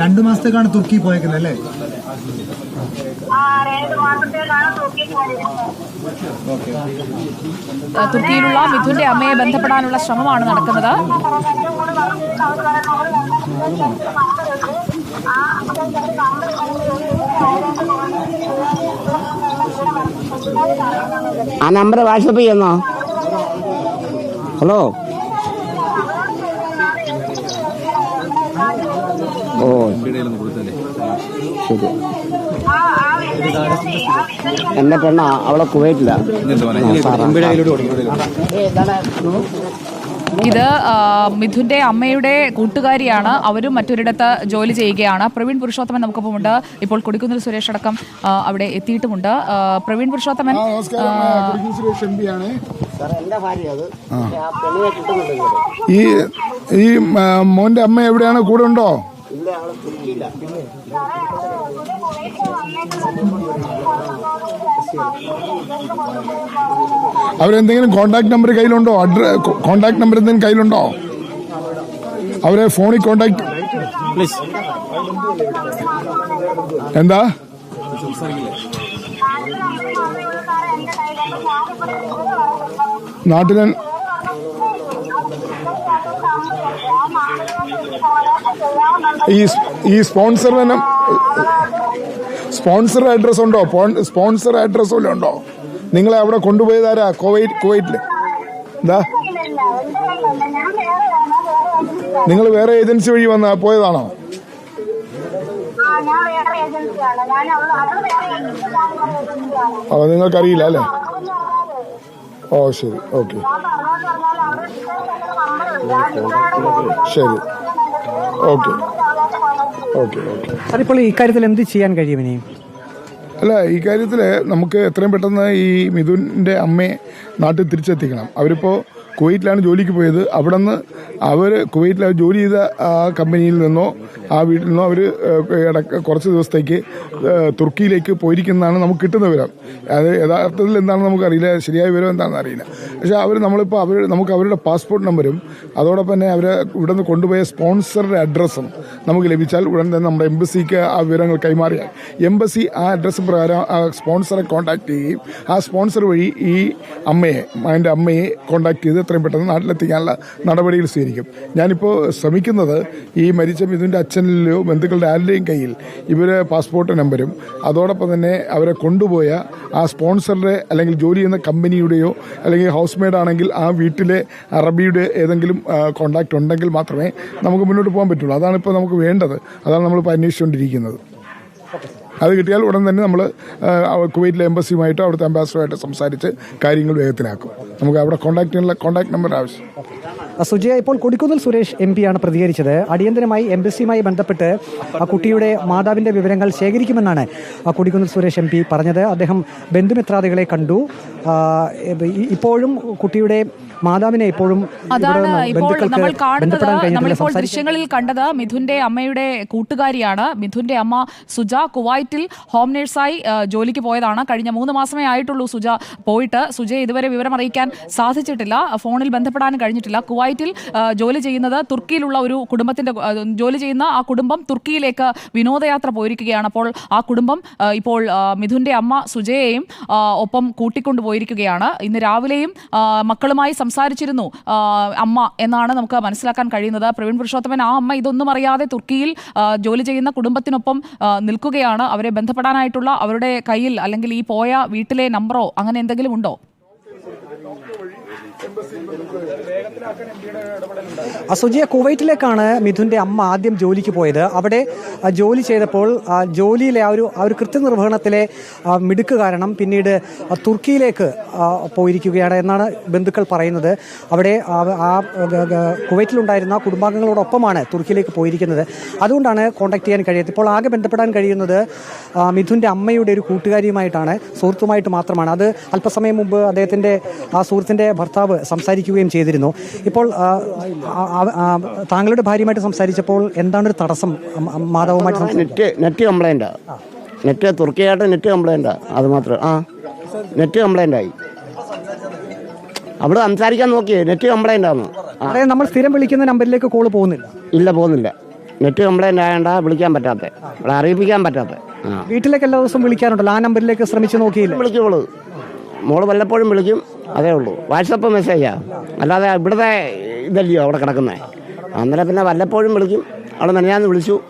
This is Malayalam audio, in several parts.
രണ്ട് മാസത്തേക്കാണ് തുർക്കി പോയേക്കുന്നത് അല്ലേ? തുർക്കിയിലുള്ള മിഥുന്റെ അമ്മയെ ബന്ധപ്പെടാനുള്ള ശ്രമമാണ് നടക്കുന്നത്. ആ നമ്പർ വാട്സപ്പ് ചെയ്യുന്നോ? ഹലോ? ശരി എന്റെ പെണ്ണ അവളെ കുവൈറ്റില്ല ഇത് മിഥുന്റെ അമ്മയുടെ കൂട്ടുകാരിയാണ്. അവരും മറ്റൊരിടത്ത് ജോലി ചെയ്യുകയാണ്. പ്രവീൺ പുരുഷോത്തമൻ നമുക്കൊപ്പമുണ്ട് ഇപ്പോൾ കൊടിക്കുന്നിൽ സുരേഷ് അടക്കം അവിടെ എത്തിയിട്ടുമുണ്ട്. പ്രവീൺ പുരുഷോത്തമൻ ഈ ഈ മോന്റെ അമ്മ എവിടെയാണ്? കൂടെ ഉണ്ടോ? ഇല്ല അവളെ തുർക്കിയില്ല അവരെന്തെങ്കിലും കോണ്ടാക്ട് നമ്പർ കയ്യിലുണ്ടോ? അഡ്രസ് കോണ്ടാക്ട് നമ്പർ എന്തെങ്കിലും കയ്യിലുണ്ടോ? അവരെ ഫോണിൽ കോണ്ടാക്ട് എന്താ? നാട്ടിലെ ഈ ഈ സ്പോൺസർ തന്നെ സ്പോൺസർ അഡ്രസ് ഉണ്ടോ? സ്പോൺസർ അഡ്രസ് വല്ലതും ഉണ്ടോ? നിങ്ങളെ അവിടെ കൊണ്ടുപോയതാരാ കുവൈറ്റ് കുവൈറ്റിൽ. എന്താ നിങ്ങൾ വേറെ ഏജൻസി വഴി വന്ന പോയതാണോ? അത് നിങ്ങൾക്കറിയില്ല അല്ലേ? ഓ ശരി. ഓക്കെ. ശരി. ഓക്കെ. Okay okay. സാർ ഇപ്പോൾ ഇക്കാര്യത്തിൽ എന്ത് ചെയ്യാൻ കഴിയും ഇനിയും അല്ല ഈ കാര്യത്തിൽ നമുക്ക് എത്രയും പെട്ടെന്ന് ഈ മിഥുന്റെ അമ്മയെ നാട്ടിൽ തിരിച്ചെത്തിക്കണം. അവരിപ്പോൾ കുവൈറ്റിലാണ് ജോലിക്ക് പോയത്. അവിടെ നിന്ന് അവർ കുവൈറ്റിൽ ജോലി ചെയ്ത ആ കമ്പനിയിൽ നിന്നോ ആ വീട്ടിൽ നിന്നോ അവർ കുറച്ച് ദിവസത്തേക്ക് തുർക്കിയിലേക്ക് പോയിരിക്കുന്നതാണ് നമുക്ക് കിട്ടുന്ന വിവരം. അത് യഥാർത്ഥത്തിൽ എന്താണെന്ന് നമുക്കറിയില്ല. ശരിയായ വിവരം എന്താണെന്ന് അറിയില്ല. പക്ഷേ അവർ നമ്മളിപ്പോൾ അവർ നമുക്ക് അവരുടെ പാസ്പോർട്ട് നമ്പരും അതോടൊപ്പം തന്നെ അവരെ ഇവിടെ നിന്ന് കൊണ്ടുപോയ സ്പോൺസറുടെ അഡ്രസ്സും നമുക്ക് ലഭിച്ചാൽ ഉടൻ തന്നെ നമ്മുടെ എംബസിക്ക് ആ വിവരങ്ങൾ കൈമാറിയാൽ. എംബസി ആ അഡ്രസ്സ് പ്രകാരം ആ സ്പോൺസറെ കോൺടാക്ട് ചെയ്യുകയും ആ സ്പോൺസർ വഴി ഈ അമ്മയെ അതിന്റെ അമ്മയെ കോൺടാക്ട് ചെയ്ത് എത്രയും പെട്ടെന്ന് നാട്ടിലെത്തിക്കാനുള്ള നടപടികൾ സ്വീകരിക്കും. ഞാനിപ്പോൾ ശ്രമിക്കുന്നത് ഈ മരിച്ച മിഥുന്റെ അച്ഛനിലെയോ ബന്ധുക്കളുടെ ആരുടെയും കയ്യിൽ ഇവരെ പാസ്പോർട്ട് നമ്പരും അതോടൊപ്പം തന്നെ അവരെ കൊണ്ടുപോയ ആ സ്പോൺസറുടെ അല്ലെങ്കിൽ ജോലി ചെയ്യുന്ന കമ്പനിയുടെയോ അല്ലെങ്കിൽ ഹൗസ് മെയ്ഡ് ആണെങ്കിൽ ആ വീട്ടിലെ അറബിയുടെ ഏതെങ്കിലും കോണ്ടാക്ട് ഉണ്ടെങ്കിൽ മാത്രമേ നമുക്ക് മുന്നോട്ട് പോകാൻ പറ്റുള്ളൂ. അതാണ് ഇപ്പോൾ നമുക്ക് വേണ്ടത്. അതാണ് നമ്മളിപ്പോൾ അന്വേഷിച്ചുകൊണ്ടിരിക്കുന്നത്. അത് കിട്ടിയാൽ ഉടൻ തന്നെ നമ്മൾ കുവൈറ്റിലെ എംബസിയുമായിട്ടോ അവിടുത്തെ അംബാസഡറുമായിട്ട് സംസാരിച്ച് കാര്യങ്ങൾ വേഗത്തിലാക്കും. നമുക്ക് അവിടെ കോൺടാക്ട് ചെയ്യാനുള്ള കോൺടാക്ട് നമ്പർ ആവശ്യം. സുജയ ഇപ്പോൾ കൊടിക്കുന്നിൽ സുരേഷ് എം ആണ് പ്രതികരിച്ചത്. അടിയന്തരമായി എംബസിയുമായി ബന്ധപ്പെട്ട് ആ കുട്ടിയുടെ മാതാവിന്റെ വിവരങ്ങൾ ശേഖരിക്കുമെന്നാണ് കൊടിക്കുന്നിൽ സുരേഷ് എം പറഞ്ഞത്. അദ്ദേഹം ബന്ധുമിത്രാദികളെ കണ്ടു. ഇപ്പോഴും കുട്ടിയുടെ മാതാവിനെ ഇപ്പോഴും അതാണ് ഇപ്പോൾ നമ്മൾ കാണുന്നത് നമ്മളിപ്പോൾ ദൃശ്യങ്ങളിൽ കണ്ടത് മിഥുന്റെ അമ്മയുടെ കൂട്ടുകാരിയാണ്. മിഥുന്റെ അമ്മ സുജ കുവൈറ്റിൽ ഹോം നഴ്സായി ജോലിക്ക് പോയതാണ്. കഴിഞ്ഞ മൂന്ന് മാസമേ ആയിട്ടുള്ളൂ സുജ പോയിട്ട്. സുജയെ ഇതുവരെ വിവരം അറിയിക്കാൻ സാധിച്ചിട്ടില്ല. ഫോണിൽ ബന്ധപ്പെടാനും കഴിഞ്ഞിട്ടില്ല. കുവൈറ്റിൽ ജോലി ചെയ്യുന്നത് തുർക്കിയിലുള്ള ഒരു കുടുംബത്തിന്റെ ജോലി ചെയ്യുന്ന ആ കുടുംബം തുർക്കിയിലേക്ക് വിനോദയാത്ര പോയിരിക്കുകയാണ്. അപ്പോൾ ആ കുടുംബം ഇപ്പോൾ മിഥുന്റെ അമ്മ സുജയെയും ഒപ്പം കൂട്ടിക്കൊണ്ടു പോയിരിക്കുകയാണ്. ഇന്ന് രാവിലെയും മക്കളുമായി സംസാരിച്ചിരുന്നു അമ്മ എന്നാണ് നമുക്ക് മനസ്സിലാക്കാൻ കഴിയുന്നത്. പ്രവീൺ പുരുഷോത്തമൻ ആ അമ്മ ഇതൊന്നും അറിയാതെ തുർക്കിയിൽ ജോലി ചെയ്യുന്ന കുടുംബത്തിനൊപ്പം നിൽക്കുകയാണ്. അവരെ ബന്ധപ്പെടാനായിട്ടുള്ള അവരുടെ കയ്യിൽ അല്ലെങ്കിൽ ഈ പോയ വീട്ടിലെ നമ്പറോ അങ്ങനെ എന്തെങ്കിലും ഉണ്ടോ? അസുജിയ കുവൈറ്റിലേക്കാണ് മിഥുന്റെ അമ്മ ആദ്യം ജോലിക്ക് പോയത്. അവിടെ ജോലി ചെയ്തപ്പോൾ ജോലിയിലെ ആ ഒരു ആ ഒരു കൃത്യനിർവഹണത്തിലെ മിടുക്ക് കാരണം പിന്നീട് തുർക്കിയിലേക്ക് പോയിരിക്കുകയാണ് എന്നാണ് ബന്ധുക്കൾ പറയുന്നത്. അവിടെ ആ കുവൈറ്റിലുണ്ടായിരുന്ന കുടുംബാംഗങ്ങളോടൊപ്പമാണ് തുർക്കിയിലേക്ക് പോയിരിക്കുന്നത്. അതുകൊണ്ടാണ് കോൺടാക്ട് ചെയ്യാൻ കഴിയാത്തത്. ഇപ്പോൾ ആകെ ബന്ധപ്പെടാൻ കഴിയുന്നത് മിഥുന്റെ അമ്മയുടെ ഒരു കൂട്ടുകാരിയുമായിട്ടാണ് സുഹൃത്തുമായിട്ട് മാത്രമാണ്. അത് അല്പസമയം മുമ്പ് അദ്ദേഹത്തിന്റെ ആ സുഹൃത്തിന്റെ ഭർത്താവ് സംസാരിക്കുകയും ചെയ്തിരുന്നു. ഇപ്പോൾ താങ്കളുടെ ഭാര്യയുമായിട്ട് സംസാരിച്ചപ്പോൾ എന്താണ് ഒരു തടസ്സം? മാതാവുമായിട്ട് നെറ്റ് നെറ്റ് കംപ്ലൈന്റാ നെറ്റ് തുർക്കിയായിട്ട് നെറ്റ് കംപ്ലൈന്റാ അത് മാത്രം. ആ നെറ്റ് കംപ്ലൈന്റ് ആയി അവിടെ സംസാരിക്കാൻ നോക്കിയേ നെറ്റ് കംപ്ലൈന്റ് ആണ് അതായത് നമ്മൾ സ്ഥിരം വിളിക്കുന്ന നമ്പറിലേക്ക് കോൾ പോകുന്നില്ല. ഇല്ല പോകുന്നില്ല. നെറ്റ് കംപ്ലൈന്റ് ആയതുകൊണ്ടാ വിളിക്കാൻ പറ്റാത്ത. ഇവിടെ അറിയിപ്പിക്കാൻ പറ്റാത്ത. വീട്ടിലേക്ക് എല്ലാ ദിവസവും വിളിക്കാറുണ്ടല്ലോ. ആ നമ്പറിലേക്ക് ശ്രമിച്ചു നോക്കിയില്ല? വിളിക്കുള്ളൂ മോൾ വല്ലപ്പോഴും വിളിക്കും. അതേ ഉള്ളൂ. വാട്സപ്പ് മെസ്സേജാ. അല്ലാതെ ഇവിടുത്തെ ഇതല്ലയോ അവിടെ കിടക്കുന്നത് അന്നേരം പിന്നെ വല്ലപ്പോഴും വിളിക്കും. അവൾ നനയാന്ന് വിളിച്ചു.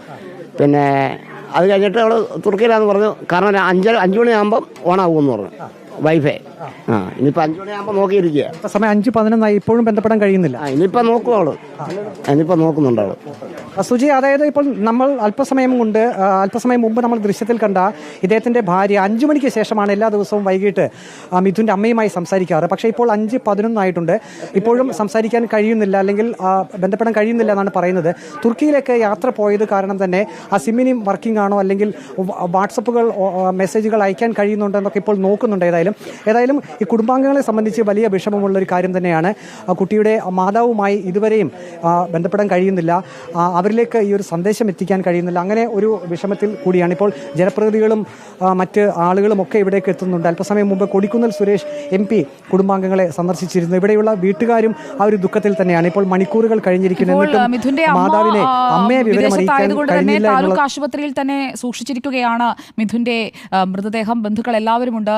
പിന്നെ അത് കഴിഞ്ഞിട്ട് അവൾ തുർക്കിയിലാന്ന് പറഞ്ഞു. കാരണം അഞ്ചര അഞ്ച് മണിയാകുമ്പം ഓണാകുമെന്ന് പറഞ്ഞു. വൈഫൈ ആ. ഇനിയിപ്പോൾ അഞ്ച് മണിയാകുമ്പോൾ നോക്കിയിരിക്കുക. ഇപ്പൊ സമയം അഞ്ച് പതിനൊന്നായി ഇപ്പോഴും ബന്ധപ്പെടാൻ കഴിയുന്നില്ല. ആ ഇനിയിപ്പോൾ നോക്കും അവൾ ഇനിയിപ്പോൾ നോക്കുന്നുണ്ട് അവൾ. ആ, സുജി അതായത് ഇപ്പോൾ നമ്മൾ അല്പസമയം കൊണ്ട് ആ, അല്പസമയം മുമ്പ് നമ്മൾ ദൃശ്യത്തിൽ കണ്ട ഇദ്ദേഹത്തിന്റെ ഭാര്യ അഞ്ചു മണിക്ക് ശേഷമാണ് എല്ലാ ദിവസവും വൈകിട്ട് ആ, മിഥുന്റെ അമ്മയുമായി സംസാരിക്കാറ്. പക്ഷേ ഇപ്പോൾ അഞ്ച് പതിനൊന്നായിട്ടുണ്ട്. ഇപ്പോഴും സംസാരിക്കാൻ കഴിയുന്നില്ല അല്ലെങ്കിൽ ആ, ബന്ധപ്പെടാൻ കഴിയുന്നില്ല എന്നാണ് പറയുന്നത്. തുർക്കിയിലേക്ക് യാത്ര പോയത് കാരണം തന്നെ ആ സിമ്മിനി വർക്കിംഗ് ആണോ അല്ലെങ്കിൽ വാട്സപ്പുകൾ മെസ്സേജുകൾ അയക്കാൻ കഴിയുന്നുണ്ടോ എന്നൊക്കെ ഇപ്പോൾ നോക്കുന്നുണ്ട് ഏതായാലും. ഏതായാലും ഈ കുടുംബാംഗങ്ങളെ സംബന്ധിച്ച് വലിയ വിഷമമുള്ള ഒരു കാര്യം തന്നെയാണ്. കുട്ടിയുടെ മാതാവുമായി ഇതുവരെയും ബന്ധപ്പെടാൻ കഴിയുന്നില്ല. അവരിലേക്ക് ഈ ഒരു സന്ദേശം എത്തിക്കാൻ കഴിയുന്നില്ല. അങ്ങനെ ഒരു വിഷമത്തിൽ കൂടിയാണ് ഇപ്പോൾ ജനപ്രതിനിധികളും മറ്റ് ആളുകളും ഒക്കെ ഇവിടേക്ക് എത്തുന്നുണ്ട്. അല്പസമയം മുമ്പ് കൊടിക്കുന്നൽ സുരേഷ് എം പി കുടുംബാംഗങ്ങളെ സന്ദർശിച്ചിരുന്നു. ഇവിടെയുള്ള വീട്ടുകാരും ആ ഒരു ദുഃഖത്തിൽ തന്നെയാണ്. ഇപ്പോൾ മണിക്കൂറുകൾ കഴിഞ്ഞിരിക്കുന്നു. എന്നിട്ടും മാതാവിനെ അമ്മയെ വിവരം അറിയിക്കാൻ വിദേശത്തായതുകൊണ്ട് താലൂക്ക് ആശുപത്രിയിൽ തന്നെ സൂക്ഷിച്ചിരിക്കുകയാണ് മിഥുന്റെ മൃതദേഹം. ബന്ധുക്കൾ എല്ലാവരുമുണ്ട്.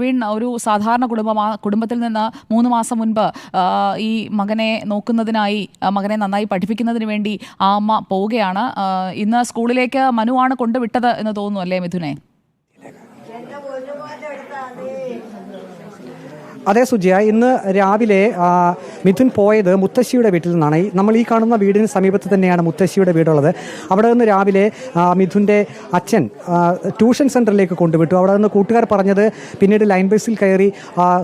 പ്രവീൺ ഒരു സാധാരണ കുടുംബം കുടുംബത്തിൽ നിന്ന് മൂന്ന് മാസം മുൻപ് ഈ മകനെ നോക്കുന്നതിനായി മകനെ നന്നായി പഠിപ്പിക്കുന്നതിന് വേണ്ടി ആ അമ്മ പോവുകയാണ്. ഇന്ന് സ്കൂളിലേക്ക് മനുവാണ് കൊണ്ടുവിട്ടത് എന്ന് തോന്നുന്നു അല്ലേ മിഥുനെ? അതെ സുജിയ ഇന്ന് രാവിലെ മിഥുൻ പോയത് മുത്തശ്ശിയുടെ വീട്ടിൽ നിന്നാണ്. നമ്മൾ ഈ കാണുന്ന വീടിന് സമീപത്ത് തന്നെയാണ് മുത്തശ്ശിയുടെ വീടുള്ളത്. അവിടെ നിന്ന് രാവിലെ മിഥുന്റെ അച്ഛൻ ട്യൂഷൻ സെന്ററിലേക്ക് കൊണ്ടുവിട്ടു. അവിടെ നിന്ന് കൂട്ടുകാർ പറഞ്ഞത് പിന്നീട് ലൈൻ ബസ്സിൽ കയറി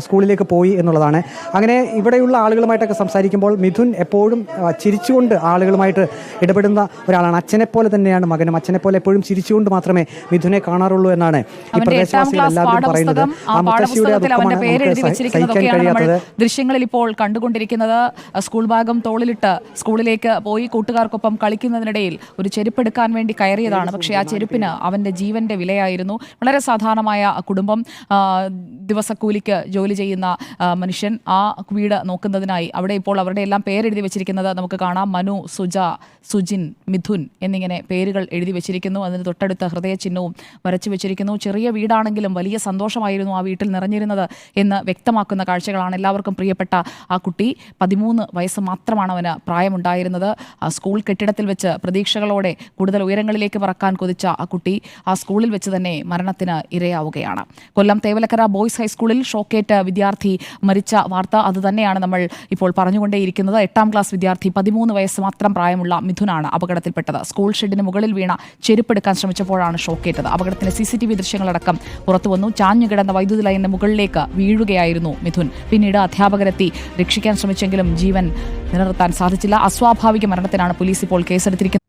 സ്കൂളിലേക്ക് പോയി എന്നുള്ളതാണ്. അങ്ങനെ ഇവിടെയുള്ള ആളുകളുമായിട്ടൊക്കെ സംസാരിക്കുമ്പോൾ മിഥുൻ എപ്പോഴും ചിരിച്ചുകൊണ്ട് ആളുകളുമായിട്ട് ഇടപെടുന്ന ഒരാളാണ്. അച്ഛനെ പോലെ തന്നെയാണ് മകനും. അച്ഛനെ പോലെ എപ്പോഴും ചിരിച്ചുകൊണ്ട് മാത്രമേ മിഥുനെ കാണാറുള്ളൂ എന്നാണ് ഈ പ്രദേശവാസികൾ എല്ലാവരും പറയുന്നത്. ആ മുത്തശ്ശിയുടെ ദുഃഖമാണ് നമുക്ക് സഹിക്കാൻ നമ്മൾ കഴിയാത്തത്. ദൃശ്യങ്ങളിൽ ഇപ്പോൾ കണ്ടുകൊണ്ടിരിക്കുന്നത്. സ്കൂൾ ഭാഗം തോളിലിട്ട് സ്കൂളിലേക്ക് പോയി കൂട്ടുകാർക്കൊപ്പം കളിക്കുന്നതിനിടയിൽ ഒരു ചെരുപ്പെടുക്കാൻ വേണ്ടി കയറിയതാണ്. പക്ഷെ ആ ചെരുപ്പിന് അവന്റെ ജീവന്റെ വിലയായിരുന്നു. വളരെ സാധാരണമായ കുടുംബം ദിവസക്കൂലിക്ക് ജോലി ചെയ്യുന്ന മനുഷ്യൻ ആ വീട് നോക്കുന്നതിനായി അവിടെ ഇപ്പോൾ അവരുടെ എല്ലാം പേരെഴുതി വെച്ചിരിക്കുന്നത് നമുക്ക് കാണാം. മനു സുജ സുജിൻ മിഥുൻ എന്നിങ്ങനെ പേരുകൾ എഴുതി വെച്ചിരിക്കുന്നു. അതിന് തൊട്ടടുത്ത ഹൃദയ ചിഹ്നവും വരച്ചു വെച്ചിരിക്കുന്നു. ചെറിയ വീടാണെങ്കിലും വലിയ സന്തോഷമായിരുന്നു ആ വീട്ടിൽ നിറഞ്ഞിരുന്നത് എന്ന് വ്യക്തമാക്കുന്ന കാഴ്ചകളാണ് എല്ലാവർക്കും പ്രിയപ്പെട്ട ആ കുട്ടി. പതിമൂന്ന് വയസ്സ് മാത്രമാണ് അവന് പ്രായമുണ്ടായിരുന്നത്. സ്കൂൾ കെട്ടിടത്തിൽ വെച്ച് പ്രതീക്ഷകളോടെ കൂടുതൽ ഉയരങ്ങളിലേക്ക് പറക്കാൻ കൊതിച്ച ആ കുട്ടി ആ സ്കൂളിൽ വെച്ച് തന്നെ മരണത്തിന് ഇരയാവുകയാണ്. കൊല്ലം തേവലക്കര ബോയ്സ് ഹൈസ്കൂളിൽ ഷോക്കേറ്റ് വിദ്യാർത്ഥി മരിച്ച വാർത്ത അതുതന്നെയാണ് നമ്മൾ ഇപ്പോൾ പറഞ്ഞുകൊണ്ടേയിരിക്കുന്നത്. എട്ടാം ക്ലാസ് വിദ്യാർത്ഥി പതിമൂന്ന് വയസ്സ് മാത്രം പ്രായമുള്ള മിഥുനാണ് അപകടത്തിൽപ്പെട്ടത്. സ്കൂൾ ഷെഡിന് മുകളിൽ വീണ ചെരുപ്പെടുക്കാൻ ശ്രമിച്ചപ്പോഴാണ് ഷോക്കേറ്റത്. അപകടത്തിന്റെ സി സി ടി വി ദൃശ്യങ്ങളടക്കം പുറത്തുവന്നു. ചാഞ്ഞുകിടന്ന വൈദ്യുതി ലൈനിന് മുകളിലേക്ക് വീഴുകയായിരുന്നു മിഥുൻ. പിന്നീട് അധ്യാപകരെത്തി. രക്ഷിക്കാൻ ശ്രമിച്ചെങ്കിലും ജീവൻ നിലനിർത്താൻ സാധിച്ചില്ല. അസ്വാഭാവിക മരണത്തിനാണ് പോലീസ് ഇപ്പോൾ കേസെടുത്തിരിക്കുന്നത്.